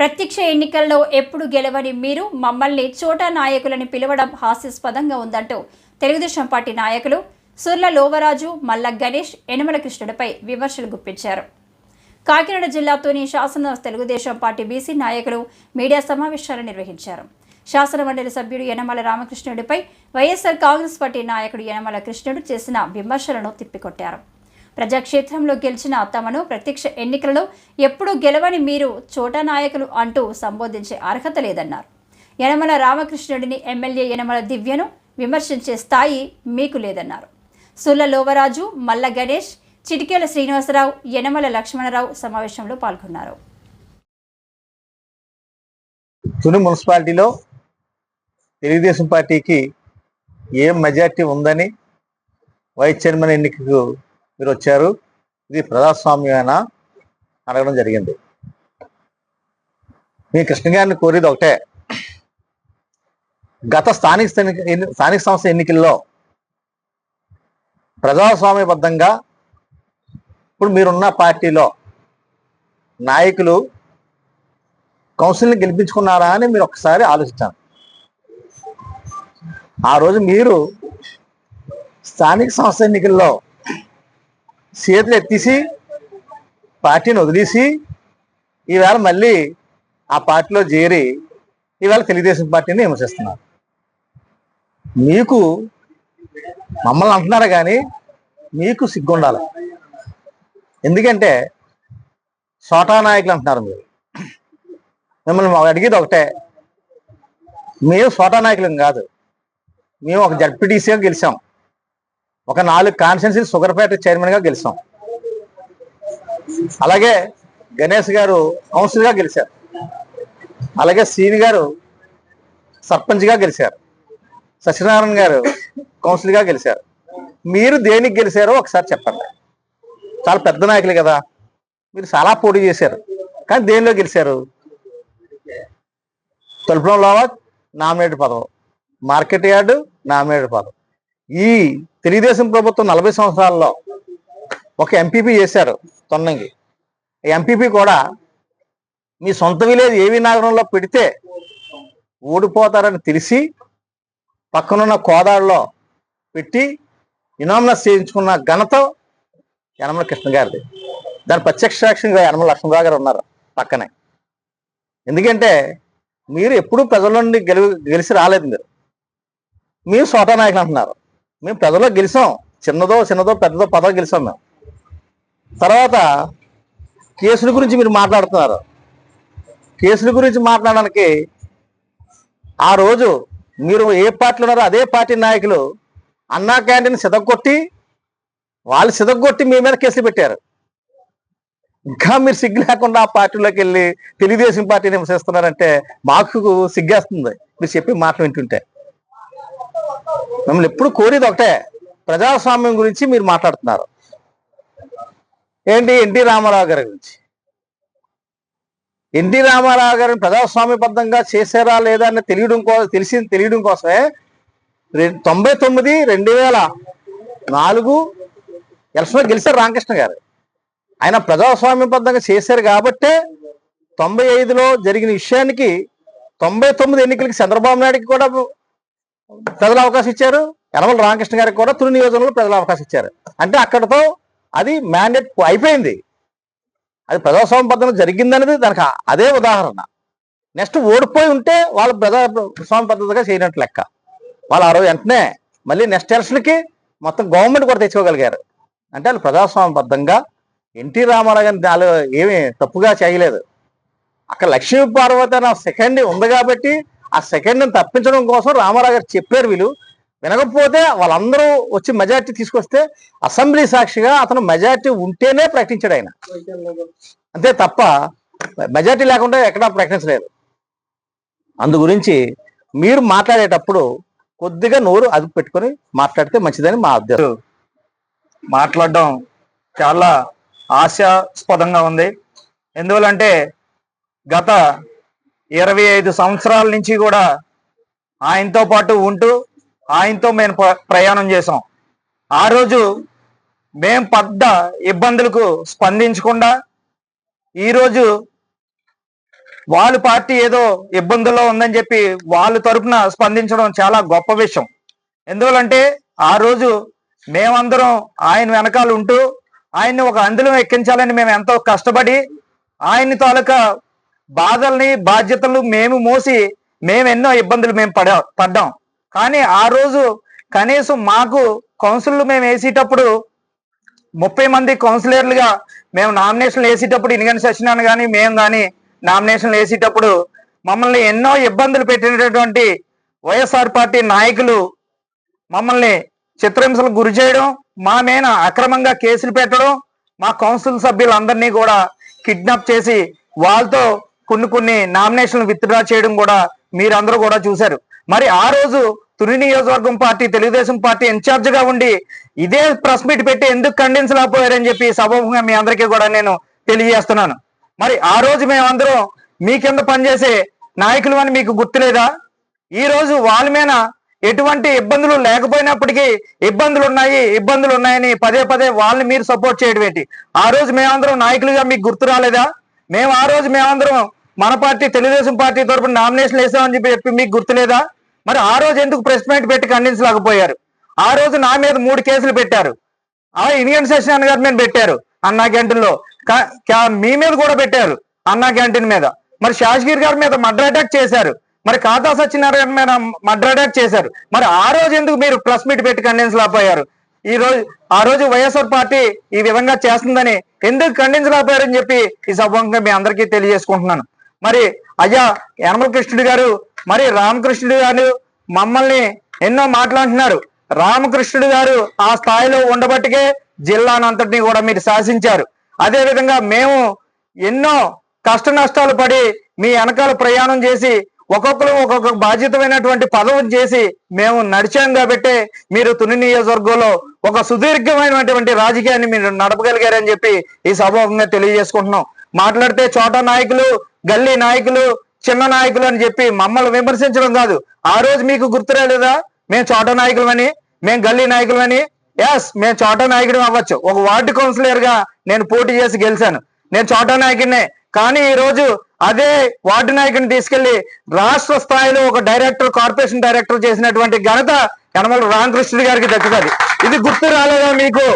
ప్రత్యక్ష ఎన్నికల్లో ఎప్పుడు గెలవని మీరు మమ్మల్ని చోటా నాయకులని పిలవడం హాస్యాస్పదంగా ఉందంటూ తెలుగుదేశం పార్టీ నాయకులు సుర్ల లోవరాజు మల్ల గణేష్ యనమల కృష్ణుడిపై విమర్శలు గుప్పించారు. కాకినాడ జిల్లాతోని శాసన తెలుగుదేశం పార్టీ బీసీ నాయకులు మీడియా సమావేశాలు నిర్వహించారు. శాసన మండలి సభ్యుడు యనమల రామకృష్ణుడిపై వైఎస్ఆర్ కాంగ్రెస్ పార్టీ నాయకుడు యనమల కృష్ణుడు చేసిన విమర్శలను తిప్పికొట్టారు. ప్రజాక్షేత్రంలో గెలిచిన తమను ప్రత్యక్ష ఎన్నికలలో ఎప్పుడూ గెలవని మీరు చోటా నాయకులు అంటూ సంబోధించే అర్హత లేదన్నారు. యనమల రామకృష్ణుడిని ఎమ్మెల్యే యనమల దివ్యను విమర్శించే స్థాయి మీకు లేదన్నారు. సుల్ల లోవరాజు మల్ల గణేష్ చిటికేల శ్రీనివాసరావు యనమల లక్ష్మణరావు సమావేశంలో పాల్గొన్నారు. తుని మున్సిపాలిటీలో తెలుగుదేశం పార్టీకి ఏం మెజార్టీ ఉందని వైస్ చైర్మన్ ఎన్నికకు మీరు వచ్చారు ఇది ప్రజాస్వామ్యమేనా అడగడం జరిగింది. మీ కృష్ణ గారిని కోరేది ఒకటే. గత స్థానిక స్థానిక స్థానిక సంస్థ ఎన్నికల్లో ప్రజాస్వామ్యబద్ధంగా ఇప్పుడు మీరున్న పార్టీలో నాయకులు కౌన్సిల్ని గెలిపించుకున్నారా అని మీరు ఒకసారి ఆలోచించాను ఆ రోజు మీరు స్థానిక సంస్థ ఎన్నికల్లో చేతులు ఎత్తేసి పార్టీని వదిలేసి ఈవేళ మళ్ళీ ఆ పార్టీలో చేరి ఈవేళ తెలుగుదేశం పార్టీని విమర్శిస్తున్నారు. మీకు మమ్మల్ని అంటున్నారు కానీ మీకు సిగ్గుండాలి? ఎందుకంటే సోటా నాయకులు అంటున్నారు మీరు. మిమ్మల్ని అడిగేది ఒకటే మేము సోటా నాయకులం కాదు. మేము ఒక జడ్పీటీసీగా గెలిచాం. ఒక నాలుగు కాన్స్టెన్సీ సుగర్పేట చైర్మన్గా గెలిచాం. అలాగే గణేష్ గారు కౌన్సిల్గా గెలిచారు. అలాగే సీని గారు సర్పంచ్గా గెలిచారు. సత్యనారాయణ గారు కౌన్సిల్గా గెలిచారు. మీరు దేనికి గెలిచారో ఒకసారి చెప్పండి. చాలా పెద్ద నాయకులు కదా. మీరు చాలా పోటీ చేశారు. కానీ దేనిలో గెలిచారు? తలుపులో నామినేటెడ్ పదవు మార్కెట్ యార్డు నామినేటెడ్ పదవు ఈ తెలుగుదేశం ప్రభుత్వం నలభై సంవత్సరాల్లో ఒక ఎంపీపీ చేశారు తొన్నంగి. ఎంపీపీ కూడా మీ సొంత విలేజ్ ఏవి నగరంలో పెడితే ఓడిపోతారని తెలిసి పక్కనున్న కోదాడులో పెట్టి ఇనామినస్ చేయించుకున్న ఘనత యనమల కృష్ణ గారిది. దాని ప్రత్యక్ష సాక్షిగా యనమల లక్ష్మణరావు గారు ఉన్నారు పక్కనే. ఎందుకంటే మీరు ఎప్పుడూ ప్రజల నుండి గెలి గెలిచి రాలేదు మీరు. మీరు సోటా నాయకులు అంటున్నారు. మేము పెదలో గెలిచాం. చిన్నదో చిన్నదో పెద్దదో పదో గెలిచాం మేము. తర్వాత కేసుల గురించి మీరు మాట్లాడుతున్నారు. కేసుల గురించి మాట్లాడడానికి ఆ రోజు మీరు ఏ పార్టీలో ఉన్నారో అదే పార్టీ నాయకులు అన్నా క్యాంటీన్ సిదగొట్టి వాళ్ళు సిదగొట్టి మీ మీద కేసులు పెట్టారు. ఇంకా మీరు సిగ్గు లేకుండా ఆ పార్టీలోకి వెళ్ళి తెలుగుదేశం పార్టీని హింసిస్తున్నారంటే మాకు సిగ్గేస్తుంది. మీరు చెప్పి మాటలు వింటుంటే. మిమ్మల్ని ఎప్పుడు కోరేది ఒకటే. ప్రజాస్వామ్యం గురించి మీరు మాట్లాడుతున్నారు. ఏంటి? ఎన్టీ రామారావు గారి గురించి. ఎన్టీ రామారావు గారిని ప్రజాస్వామ్యబద్ధంగా చేశారా లేదా అని తెలియడం కోసం తెలిసి తెలియడం కోసమే తొంభై తొమ్మిది రెండు వేల నాలుగు ఎలక్షన్లో గెలిచారు రామకృష్ణ గారు. ఆయన ప్రజాస్వామ్యబద్ధంగా చేశారు కాబట్టే తొంభై ఐదులో జరిగిన విషయానికి తొంభై తొమ్మిది ఎన్నికలకి చంద్రబాబు నాయుడుకి కూడా ప్రజలు అవకాశం ఇచ్చారు. యనమల రామకృష్ణ గారికి కూడా తుని నియోజకవర్గంలో ప్రజలు అవకాశం ఇచ్చారు. అంటే అక్కడతో అది మ్యాండేట్ అయిపోయింది. అది ప్రజాస్వామ్యబద్ధంగా జరిగిందనేది దానికి అదే ఉదాహరణ. నెక్స్ట్ ఓడిపోయి ఉంటే వాళ్ళు ప్రజాస్వామ్య పద్ధతిగా చేయనట్టు లెక్క. వాళ్ళు ఆ రోజు వెంటనే మళ్ళీ నెక్స్ట్ ఎలక్షన్కి మొత్తం గవర్నమెంట్ కూడా తెచ్చుకోగలిగారు. అంటే వాళ్ళు ప్రజాస్వామ్యబద్ధంగా ఎన్టీ రామారావు గారిని వాళ్ళు ఏమీ తప్పుగా చేయలేదు. అక్కడ లక్ష్మీ పార్వతి అన్న సెకండ్ ఉంది కాబట్టి ఆ సెకండ్ తప్పించడం కోసం రామారావు గారు చెప్పారు వీళ్ళు. వినకపోతే వాళ్ళందరూ వచ్చి మెజార్టీ తీసుకొస్తే అసెంబ్లీ సాక్షిగా అతను మెజార్టీ ఉంటేనే ప్రకటించాడు ఆయన. అంతే తప్ప మెజార్టీ లేకుండా ఎక్కడా ప్రకటించలేదు. అందు గురించి మీరు మాట్లాడేటప్పుడు కొద్దిగా నోరు అదుపు పెట్టుకొని మాట్లాడితే మంచిదని మా ఉద్దేశం మాట్లాడడం చాలా ఆశాస్పదంగా ఉంది. ఎందువలంటే గత ఇరవై ఐదు సంవత్సరాల నుంచి కూడా ఆయనతో పాటు ఉంటూ ఆయనతో మేము ప్ర- ప్రయాణం చేసాం ఆ రోజు మేం పడ్డ ఇబ్బందులకు స్పందించకుండా ఈరోజు వాళ్ళ పార్టీ ఏదో ఇబ్బందుల్లో ఉందని చెప్పి వాళ్ళ తరపున స్పందించడం చాలా గొప్ప విషయం. ఎందువలంటే ఆ రోజు మేమందరం ఆయన వెనకాల ఉంటూ ఆయన్ని ఒక అందులో ఎక్కించాలని మేము ఎంతో కష్టపడి ఆయన్ని తాలూకా బాధల్ని బాధ్యతలు మేము మోసి మేము ఎన్నో ఇబ్బందులు మేము పడా పడ్డాం. కానీ ఆ రోజు కనీసం మాకు కౌన్సిల్ మేము వేసేటప్పుడు ముప్పై మంది కౌన్సిలర్లుగా మేము నామినేషన్లు వేసేటప్పుడు ఇనిగన్ సత్యనారాయణ కానీ మేము కానీ నామినేషన్లు వేసేటప్పుడు మమ్మల్ని ఎన్నో ఇబ్బందులు పెట్టినటువంటి వైఎస్ఆర్ పార్టీ నాయకులు మమ్మల్ని చిత్రహింసలకు గురి చేయడం మా మీద అక్రమంగా కేసులు పెట్టడం మా కౌన్సిల్ సభ్యులందరినీ కూడా కిడ్నాప్ చేసి వాళ్ళతో కొన్ని కొన్ని నామినేషన్లు విత్డ్రా చేయడం కూడా మీరందరూ కూడా చూశారు. మరి ఆ రోజు తుని నియోజకవర్గం పార్టీ తెలుగుదేశం పార్టీ ఇన్ఛార్జ్గా ఉండి ఇదే ప్రెస్ మీట్ పెట్టి ఎందుకు ఖండించలేకపోయారని చెప్పి సభముఖంగా మీ అందరికీ కూడా నేను తెలియజేస్తున్నాను. మరి ఆ రోజు మేమందరం మీ కింద పనిచేసే నాయకులు అని మీకు గుర్తులేదా? ఈ రోజు వాళ్ళ మీద ఎటువంటి ఇబ్బందులు లేకపోయినప్పటికీ ఇబ్బందులు ఉన్నాయి ఇబ్బందులు ఉన్నాయని పదే పదే వాళ్ళని మీరు సపోర్ట్ చేయడం ఏంటి? ఆ రోజు మేమందరం నాయకులుగా మీకు గుర్తు రాలేదా? మేము ఆ రోజు మేమందరం మన పార్టీ తెలుగుదేశం పార్టీ తరపున నామినేషన్ వేసామని చెప్పి చెప్పి మీకు గుర్తులేదా? మరి ఆ రోజు ఎందుకు ప్రెస్ మీట్ పెట్టి ఖండించలేకపోయారు? ఆ రోజు నా మీద మూడు కేసులు పెట్టారు. ఆ ఇండియన్ సెషన్ గారి మీద పెట్టారు అన్నా క్యాంటీన్లో. కా- కా- మీ మీద కూడా పెట్టారు అన్నా క్యాంటీన్ మీద. మరి శాసగిరి గారి మీద మర్డర్ అటాక్ చేశారు. మరి ఖాతా సత్యనారాయణ మీద మర్డర్ అటాక్ చేశారు. మరి ఆ రోజు ఎందుకు మీరు ప్రెస్ మీట్ పెట్టి ఖండించలేకపోయారు? ఈ రోజు ఆ రోజు వైఎస్ఆర్ పార్టీ ఈ విధంగా చేస్తుందని ఎందుకు ఖండించలేకపోయారని చెప్పి ఈ సభంగా మీ అందరికీ తెలియజేసుకుంటున్నాను. మరి అయ్యా యనమల కృష్ణుడు గారు మరి రామకృష్ణుడు గారు మమ్మల్ని ఎన్నో మాట్లాడుతున్నారు రామకృష్ణుడు గారు ఆ స్థాయిలో ఉండబట్టికే జిల్లానంతటిని కూడా మీరు శాసించారు. అదేవిధంగా మేము ఎన్నో కష్ట నష్టాలు పడి మీ వెనకాల ప్రయాణం చేసి ఒక్కొక్కరు ఒక్కొక్క బాధ్యతమైనటువంటి పదవిని చేసి మేము నడిచాం కాబట్టి మీరు తుని నియోజకవర్గంలో ఒక సుదీర్ఘమైనటువంటి రాజకీయాన్ని మీరు నడపగలిగారని చెప్పి ఈ సభాముఖంగా తెలియజేసుకుంటున్నాం. మాట్లాడితే చోట నాయకులు గల్లీ నాయకులు చిన్న నాయకులు అని చెప్పి మమ్మల్ని విమర్శించడం కాదు. ఆ రోజు మీకు గుర్తురాలేదా? మేము చోట నాయకులమని మేము గల్లీ నాయకులమని? ఎస్ మేము చోట నాయకుడు అవ్వచ్చు. ఒక వార్డు కౌన్సిలర్గా నేను పోటీ చేసి గెలిచాను. నేను చోట నాయకుడినే. కానీ ఈ రోజు అదే వార్డు నాయకుడిని తీసుకెళ్ళి రాష్ట్ర స్థాయిలో ఒక డైరెక్టర్ కార్పొరేషన్ డైరెక్టర్ చేసినటువంటి ఘనత యనమల రామకృష్ణుడి గారికి దక్కుతుంది. ఇది గుర్తు రాలేదా మీకు?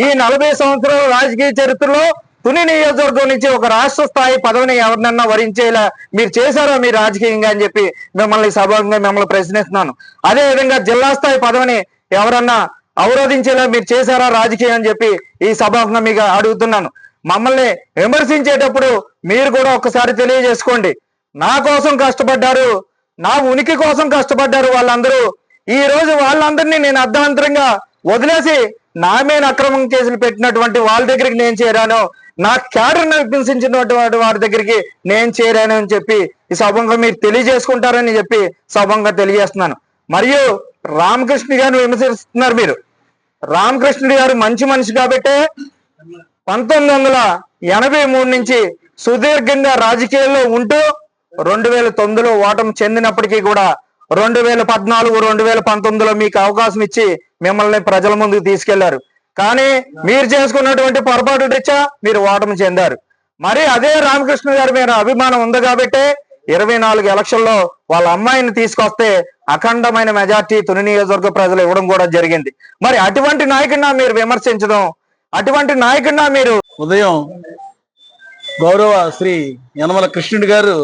ఈ నలభై సంవత్సరాల రాజకీయ చరిత్రలో తుని నియోజకవర్గం నుంచి ఒక రాష్ట్ర స్థాయి పదవిని ఎవరినన్నా వరించేలా మీరు చేశారో మీ రాజకీయంగా అని చెప్పి మిమ్మల్ని సభంగా మిమ్మల్ని ప్రశ్నిస్తున్నాను. అదే విధంగా జిల్లా స్థాయి పదవిని ఎవరన్నా అవరోధించేలా మీరు చేశారా రాజకీయం అని చెప్పి ఈ సభంగా మీకు అడుగుతున్నాను. మమ్మల్ని విమర్శించేటప్పుడు మీరు కూడా ఒక్కసారి తెలియజేసుకోండి. నా కోసం కష్టపడ్డారు నా ఉనికి కోసం కష్టపడ్డారు వాళ్ళందరూ. ఈ రోజు వాళ్ళందరినీ నేను అర్ధాంతరంగా వదిలేసి నా మీద అక్రమం కేసులు పెట్టినటువంటి వాళ్ళ దగ్గరికి నేను చేరాను. నా క్యాడర్ను హింసించినటువంటి వారి దగ్గరికి నేను చేరాను అని చెప్పి ఈ సభంగా మీరు తెలియజేసుకుంటారని చెప్పి సభంగా తెలియజేస్తున్నాను. మరియు రామకృష్ణ గారిని విమర్శిస్తున్నారు మీరు. రామకృష్ణుడి గారు మంచి మనిషి కాబట్టే పంతొమ్మిది వందల ఎనభై మూడు నుంచి సుదీర్ఘంగా రాజకీయాల్లో ఉంటూ రెండు వేల తొమ్మిదిలో ఓటమి చెందినప్పటికీ కూడా రెండు వేల పద్నాలుగు రెండు వేల పంతొమ్మిదిలో మీకు అవకాశం ఇచ్చి మిమ్మల్ని ప్రజల ముందుకు తీసుకెళ్ళారు. కానీ మీరు చేసుకున్నటువంటి పొరపాటు రీత్యా మీరు ఓటమి చెందారు. మరి అదే రామకృష్ణ గారి మీద అభిమానం ఉంది కాబట్టి ఇరవై నాలుగు ఎలక్షన్లో వాళ్ళ అమ్మాయిని తీసుకొస్తే అఖండమైన మెజార్టీ తుని నియోజకవర్గ ప్రజలు ఇవ్వడం కూడా జరిగింది. మరి అటువంటి నాయకుడినా మీరు విమర్శించడం అటువంటి నాయకుడినా మీరు ఉదయం గౌరవ శ్రీ యనమల కృష్ణుడి గారు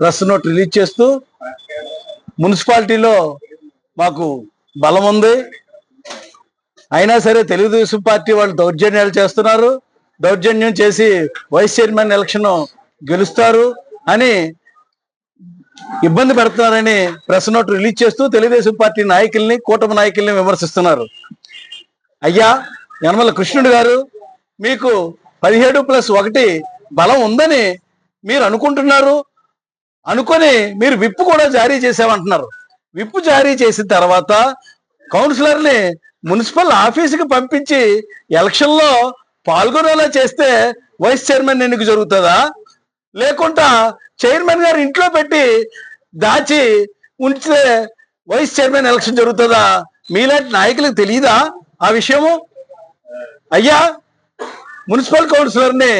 ప్రెస్ నోట్ రిలీజ్ చేస్తూ మున్సిపాలిటీలో మాకు బలం ఉంది. అయినా సరే తెలుగుదేశం పార్టీ వాళ్ళు దౌర్జన్యాలు చేస్తున్నారు. దౌర్జన్యం చేసి వైస్ చైర్మన్ ఎలక్షన్ గెలుస్తారు అని ఇబ్బంది పెడుతున్నారని ప్రెస్ నోట్ రిలీజ్ చేస్తూ తెలుగుదేశం పార్టీ నాయకుల్ని కూటమి నాయకుల్ని విమర్శిస్తున్నారు. అయ్యా యనమల కృష్ణుడు గారు మీకు పదిహేడు ప్లస్ ఒకటి బలం ఉందని మీరు అనుకుంటున్నారు. అనుకొని మీరు విప్పు కూడా జారీ చేసామంటున్నారు విప్పు జారీ చేసిన తర్వాత కౌన్సిలర్ని మున్సిపల్ ఆఫీసుకి పంపించి ఎలక్షన్లో పాల్గొనేలా చేస్తే వైస్ చైర్మన్ ఎన్నిక జరుగుతుందా? లేకుండా చైర్మన్ గారు ఇంట్లో పెట్టి దాచి ఉంచితే వైస్ చైర్మన్ ఎలక్షన్ జరుగుతుందా? మీలాంటి నాయకులకు తెలియదా ఆ విషయము? అయ్యా మున్సిపల్ కౌన్సిలర్ని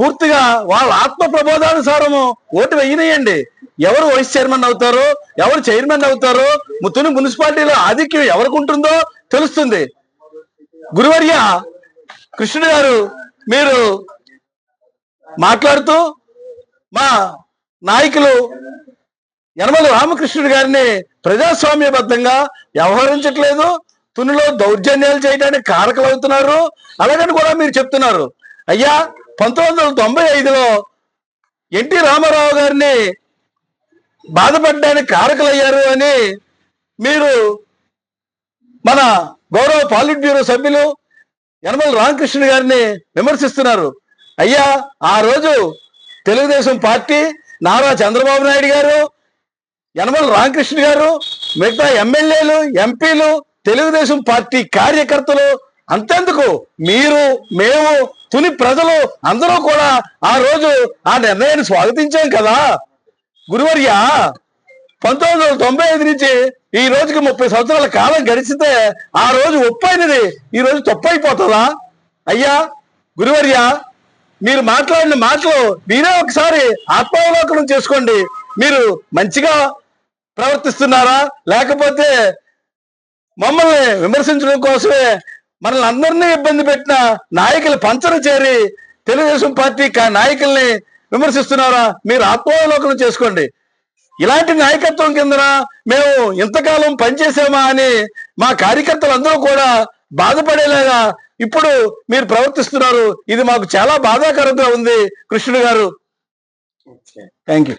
పూర్తిగా వాళ్ళ ఆత్మ ప్రబోధానుసారము ఓటు వెయ్యనియండి. ఎవరు వైస్ చైర్మన్ అవుతారో ఎవరు చైర్మన్ అవుతారో ముత్తుని మున్సిపాలిటీలో ఆధిక్యం ఎవరికి ఉంటుందో తెలుస్తుంది. గురువర్య కృష్ణుడు గారు మీరు మాట్లాడుతూ మా నాయకులు యనమల రామకృష్ణుడు గారిని ప్రజాస్వామ్యబద్ధంగా వ్యవహరించట్లేదు. తునిలో దౌర్జన్యాలు చేయడానికి కారకలవుతున్నారు. అలాగని కూడా మీరు చెప్తున్నారు. అయ్యా పంతొమ్మిది వందల తొంభై ఐదులో ఎన్టీ రామారావు గారిని బాధపడడానికి కారకులయ్యారు అని మీరు మన గౌరవ పాలిట్ బ్యూరో సభ్యులు యనమల రామకృష్ణ గారిని విమర్శిస్తున్నారు. అయ్యా ఆ రోజు తెలుగుదేశం పార్టీ నారా చంద్రబాబు నాయుడు గారు యనమల రామకృష్ణ గారు మిగతా ఎమ్మెల్యేలు ఎంపీలు తెలుగుదేశం పార్టీ కార్యకర్తలు అంతెందుకు? మీరు మేము తుని ప్రజలు అందరూ కూడా ఆ రోజు ఆ నిర్ణయాన్ని స్వాగతించాం కదా. గురువర్య పంతొమ్మిది వందల తొంభై ఐదు నుంచి ఈ రోజుకి ముప్పై సంవత్సరాల కాలం గడిచితే ఆ రోజు ఒప్పైనది ఈ రోజు తప్పైపోతుందా అయ్యా గురువర్య మీరు మాట్లాడిన మాటలు మీరే ఒకసారి ఆత్మావలోకనం చేసుకోండి. మీరు మంచిగా ప్రవర్తిస్తున్నారా? లేకపోతే మమ్మల్ని విమర్శించడం కోసమే మనల్ని అందరినీ ఇబ్బంది పెట్టిన నాయకులు పంచన చేరి తెలుగుదేశం పార్టీ నాయకుల్ని విమర్శిస్తున్నారా? మీరు ఆత్మావలోకనం చేసుకోండి. ఇలాంటి నాయకత్వం కిందన మేము ఇంతకాలం పనిచేసామా అని మా కార్యకర్తలందరూ కూడా బాధపడేలాగా ఇప్పుడు మీరు ప్రవర్తిస్తున్నారు. ఇది మాకు చాలా బాధాకరంగా ఉంది కృష్ణుడు గారు. Thank you